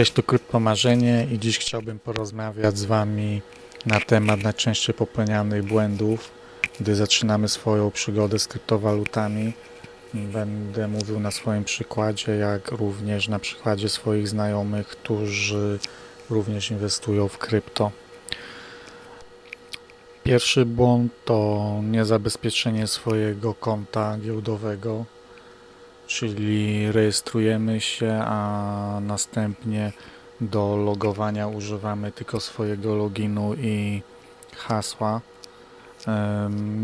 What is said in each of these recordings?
Cześć, to Kryptomarzenie i dziś chciałbym porozmawiać z Wami na temat najczęściej popełnianych błędów, gdy zaczynamy swoją przygodę z kryptowalutami. Będę mówił na swoim przykładzie, jak również na przykładzie swoich znajomych, którzy również inwestują w krypto. Pierwszy błąd to niezabezpieczenie swojego konta giełdowego czyli rejestrujemy się, a następnie do logowania używamy tylko swojego loginu i hasła.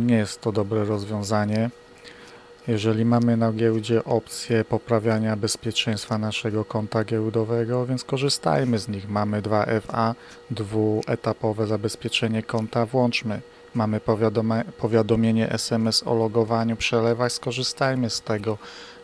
Nie jest to dobre rozwiązanie. Jeżeli mamy na giełdzie opcję poprawiania bezpieczeństwa naszego konta giełdowego, więc korzystajmy z nich. Mamy 2FA, dwuetapowe zabezpieczenie konta, włączmy. Mamy powiadomienie SMS o logowaniu, przelewaj, skorzystajmy z tego.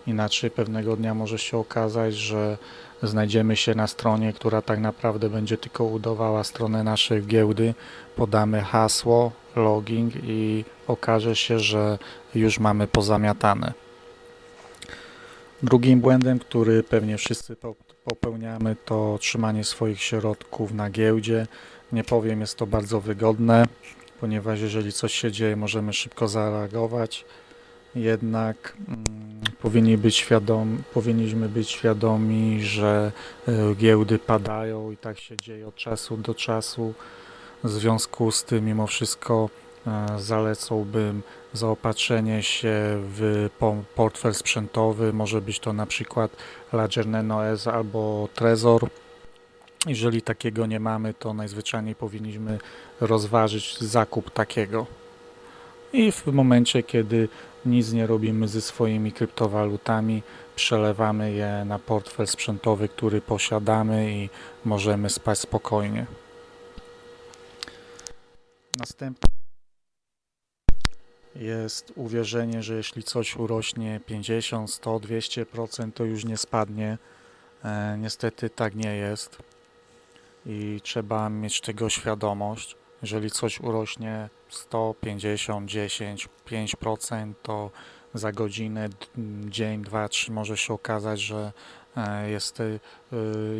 Inaczej pewnego dnia może się okazać, że znajdziemy się na stronie, która tak naprawdę będzie tylko udawała stronę naszej giełdy. Podamy hasło, login i okaże się, że już mamy pozamiatane. Drugim błędem, który pewnie wszyscy po- popełniamy, to trzymanie swoich środków na giełdzie. Nie powiem, jest to bardzo wygodne, ponieważ jeżeli coś się dzieje, możemy szybko zareagować. Jednak mm, powinni być świadom, powinniśmy być świadomi, że e, giełdy padają i tak się dzieje od czasu do czasu. W związku z tym, mimo wszystko, e, zalecałbym zaopatrzenie się w po- portfel sprzętowy. Może być to na przykład Ledger Nano S albo Trezor. Jeżeli takiego nie mamy, to najzwyczajniej powinniśmy rozważyć zakup takiego. I w momencie, kiedy nic nie robimy ze swoimi kryptowalutami, przelewamy je na portfel sprzętowy, który posiadamy i możemy spać spokojnie. Następnie jest uwierzenie, że jeśli coś urośnie 50, 100, 200%, to już nie spadnie. E, niestety tak nie jest i trzeba mieć tego świadomość. Jeżeli coś urośnie 100, 50, 10, 5%, to za godzinę, dzień, dwa, trzy może się okazać, że e, jest, y,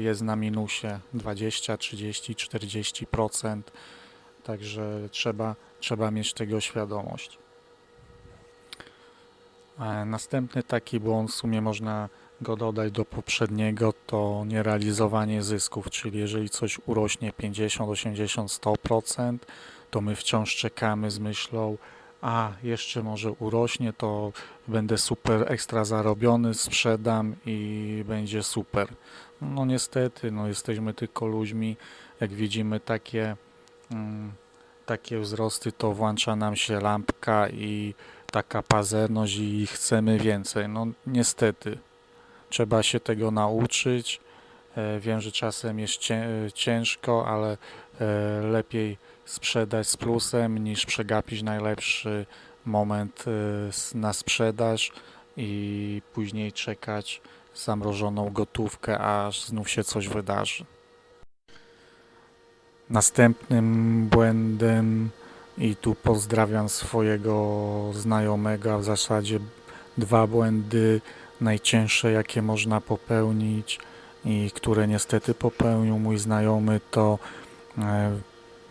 jest na minusie 20, 30, 40%. Także trzeba, trzeba mieć tego świadomość. E, Następny taki błąd, w sumie można go dodać do poprzedniego, to nierealizowanie zysków, czyli jeżeli coś urośnie 50, 80, 100%, to my wciąż czekamy z myślą, a jeszcze może urośnie, to będę super ekstra zarobiony, sprzedam i będzie super. No niestety, no jesteśmy tylko ludźmi, jak widzimy takie, mm, takie wzrosty, to włącza nam się lampka i taka pazerność i chcemy więcej. No niestety, trzeba się tego nauczyć. E, Wiem, że czasem jest cię- ciężko, ale e, lepiej sprzedać z plusem niż przegapić najlepszy moment e, na sprzedaż i później czekać zamrożoną gotówkę, aż znów się coś wydarzy. Następnym błędem i tu pozdrawiam swojego znajomego, a w zasadzie dwa błędy najcięższe, jakie można popełnić i które niestety popełnił mój znajomy, to e,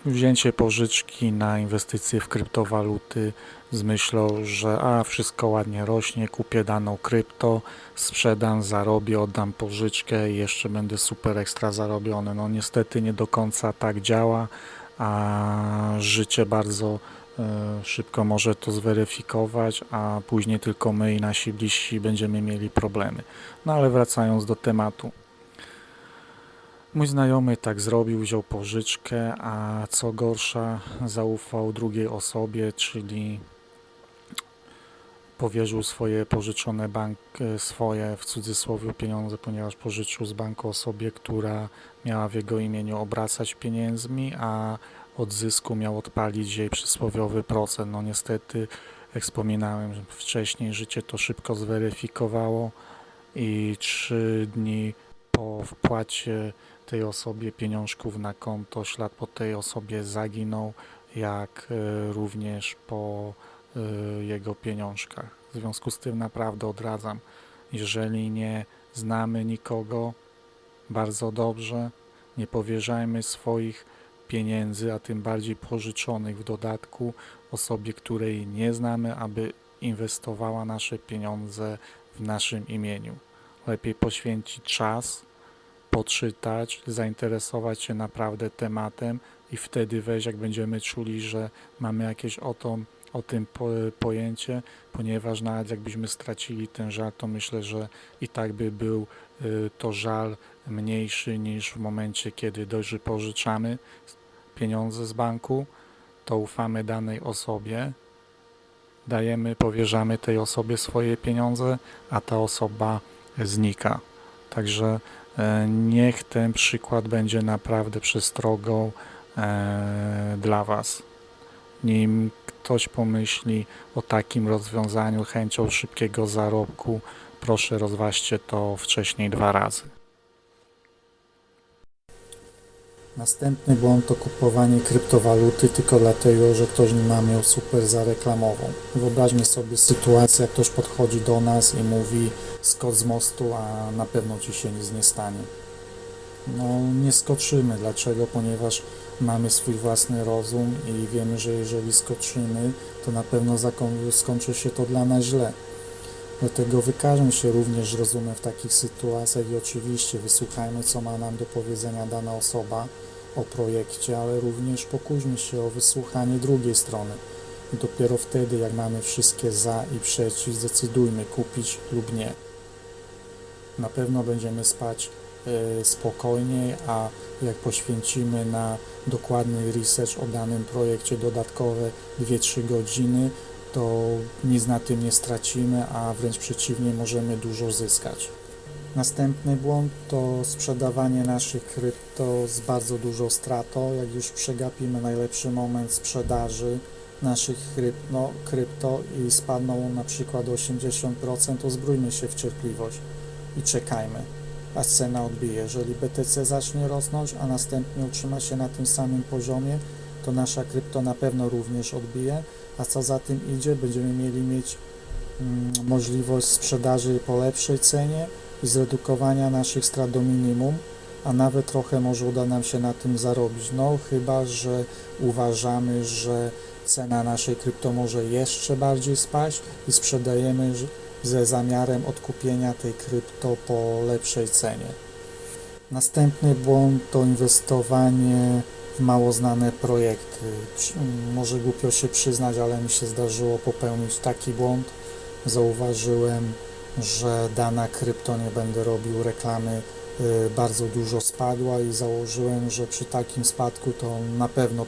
wzięcie pożyczki na inwestycje w kryptowaluty z myślą, że a wszystko ładnie rośnie, kupię daną krypto, sprzedam, zarobię, oddam pożyczkę i jeszcze będę super ekstra zarobiony. No niestety nie do końca tak działa, a życie bardzo szybko może to zweryfikować, a później tylko my i nasi bliżsi będziemy mieli problemy. No ale wracając do tematu. Mój znajomy tak zrobił, wziął pożyczkę, a co gorsza, zaufał drugiej osobie, czyli powierzył swoje pożyczone bank, e, swoje w cudzysłowie pieniądze, ponieważ pożyczył z banku osobie, która miała w jego imieniu obracać pieniędzmi, a od zysku miał odpalić jej przysłowiowy procent. No niestety, jak wspominałem wcześniej, życie to szybko zweryfikowało i trzy dni po wpłacie tej osobie pieniążków na konto, ślad po tej osobie zaginął, jak e, również po e, jego pieniążkach. W związku z tym naprawdę odradzam, jeżeli nie znamy nikogo, bardzo dobrze. Nie powierzajmy swoich pieniędzy, a tym bardziej pożyczonych w dodatku osobie, której nie znamy, aby inwestowała nasze pieniądze w naszym imieniu. Lepiej poświęcić czas, poczytać, zainteresować się naprawdę tematem i wtedy wejść, jak będziemy czuli, że mamy jakieś o, to, o tym po, pojęcie, ponieważ nawet jakbyśmy stracili ten żal, to myślę, że i tak by był y, to żal mniejszy niż w momencie, kiedy że pożyczamy pieniądze z banku, to ufamy danej osobie, dajemy, powierzamy tej osobie swoje pieniądze, a ta osoba znika. Także e, niech ten przykład będzie naprawdę przestrogą e, dla Was. Nim ktoś pomyśli o takim rozwiązaniu, chęcią szybkiego zarobku, proszę rozważcie to wcześniej dwa razy. Następny błąd to kupowanie kryptowaluty tylko dlatego, że ktoś nam ją super zareklamował. Wyobraźmy sobie sytuację, jak ktoś podchodzi do nas i mówi skocz z mostu, a na pewno ci się nic nie stanie. No nie skoczymy. Dlaczego? Ponieważ mamy swój własny rozum i wiemy, że jeżeli skoczymy, to na pewno skończy się to dla nas źle. Dlatego wykażę się również rozumem w takich sytuacjach i oczywiście wysłuchajmy, co ma nam do powiedzenia dana osoba o projekcie, ale również pokuśmy się o wysłuchanie drugiej strony. I dopiero wtedy, jak mamy wszystkie za i przeciw, zdecydujmy kupić lub nie. Na pewno będziemy spać e, spokojniej, a jak poświęcimy na dokładny research o danym projekcie dodatkowe 2-3 godziny, to nic na tym nie stracimy, a wręcz przeciwnie, możemy dużo zyskać. Następny błąd to sprzedawanie naszych krypto z bardzo dużą stratą. Jak już przegapimy najlepszy moment sprzedaży naszych krypto, krypto i spadną na przykład o 80%, to zbrójmy się w cierpliwość i czekajmy, aż cena odbije. Jeżeli BTC zacznie rosnąć, a następnie utrzyma się na tym samym poziomie, to nasza krypto na pewno również odbije, a co za tym idzie, będziemy mieli mieć mm, możliwość sprzedaży po lepszej cenie i zredukowania naszych strat do minimum, a nawet trochę może uda nam się na tym zarobić. No, chyba że uważamy, że cena naszej krypto może jeszcze bardziej spaść i sprzedajemy ze zamiarem odkupienia tej krypto po lepszej cenie. Następny błąd to inwestowanie mało znane projekty. Może głupio się przyznać, ale mi się zdarzyło popełnić taki błąd. Zauważyłem, że dana krypto, nie będę robił reklamy, y, bardzo dużo spadła i założyłem, że przy takim spadku to na pewno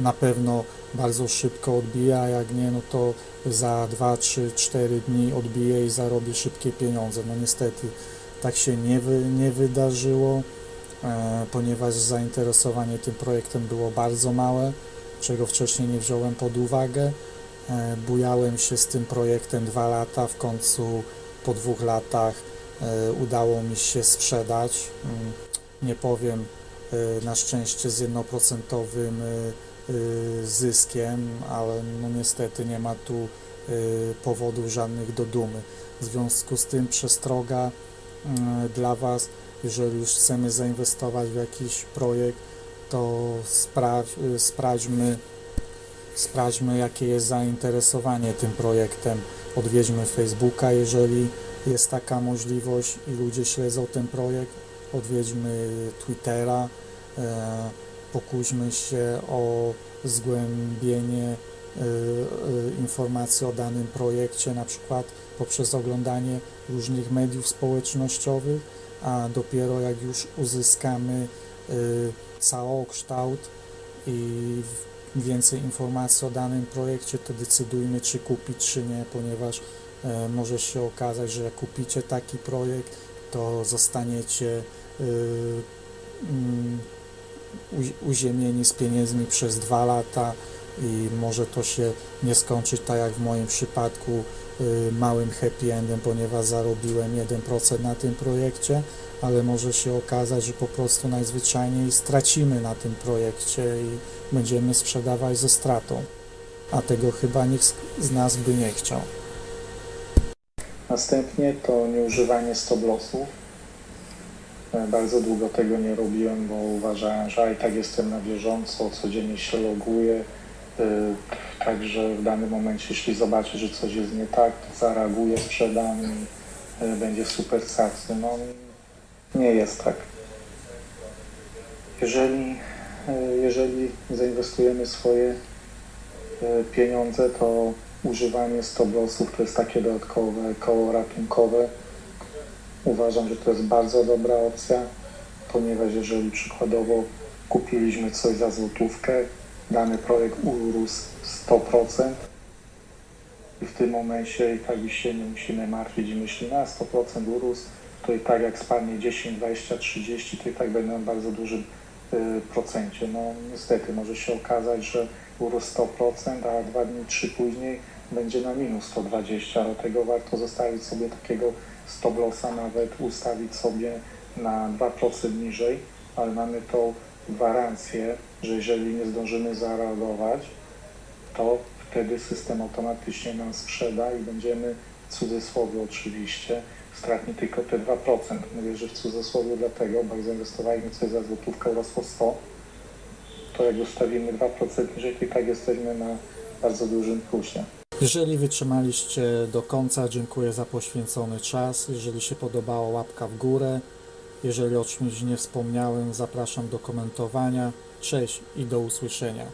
na pewno bardzo szybko odbija, jak nie, no to za 2, 3, 4 dni odbije i zarobi szybkie pieniądze. No niestety tak się nie, wy, nie wydarzyło, ponieważ zainteresowanie tym projektem było bardzo małe, czego wcześniej nie wziąłem pod uwagę. E, bujałem się z tym projektem dwa lata, w końcu po dwóch latach e, udało mi się sprzedać. Mm, Nie powiem, e, na szczęście z jednoprocentowym e, e, zyskiem, ale no niestety nie ma tu e, powodów żadnych do dumy. W związku z tym przestroga mm, dla Was, jeżeli już chcemy zainwestować w jakiś projekt, to y, sprawdźmy, sprawdźmy, jakie jest zainteresowanie tym projektem. Odwiedźmy Facebooka, jeżeli jest taka możliwość i ludzie śledzą ten projekt. Odwiedźmy Twittera, e, pokuśmy się o zgłębienie e, e, informacji o danym projekcie, na przykład poprzez oglądanie różnych mediów społecznościowych, a dopiero jak już uzyskamy e, całokształt i więcej informacji o danym projekcie, to decydujmy, czy kupić, czy nie, ponieważ e, może się okazać, że jak kupicie taki projekt, to zostaniecie e, mm, uzi- uziemieni z pieniędzmi przez dwa lata i może to się nie skończyć tak jak w moim przypadku y, małym happy endem, ponieważ zarobiłem 1% na tym projekcie, ale może się okazać, że po prostu najzwyczajniej stracimy na tym projekcie i będziemy sprzedawać ze stratą, a tego chyba nikt z- nas by nie chciał. Następnie to nieużywanie stop lossów. E, Bardzo długo tego nie robiłem, bo uważałem, że i tak jestem na bieżąco, codziennie się loguję. E, Także w danym momencie, jeśli zobaczę, że coś jest nie tak, to zareaguję, sprzedam i e, będzie super sacy. No nie jest tak. Jeżeli, e, jeżeli zainwestujemy swoje pieniądze, to używanie stoblosów to jest takie dodatkowe koło ratunkowe. Uważam, że to jest bardzo dobra opcja, ponieważ jeżeli przykładowo kupiliśmy coś za złotówkę, dany projekt urósł 100% i w tym momencie i tak już się nie musimy martwić i myśli na 100% urósł, to i tak jak spadnie 10, 20, 30, to i tak będą bardzo dużym y, procencie. No niestety może się okazać, że urósł 100%, a dwa dni, trzy później będzie na minus 120, dlatego warto zostawić sobie takiego stop lossa, nawet ustawić sobie na 2% niżej, ale mamy tą gwarancję, że jeżeli nie zdążymy zareagować, to wtedy system automatycznie nam sprzeda i będziemy w cudzysłowie oczywiście stratni tylko te 2%. Mówię, że w cudzysłowie dlatego, bo jak zainwestowaliśmy coś za złotówkę, urosło 100, to jak ustawimy 2% niżej, to i tak jesteśmy na bardzo dużym plusie. Jeżeli wytrzymaliście do końca, dziękuję za poświęcony czas. Jeżeli się podobało, łapka w górę. Jeżeli o czymś nie wspomniałem, zapraszam do komentowania. Cześć i do usłyszenia.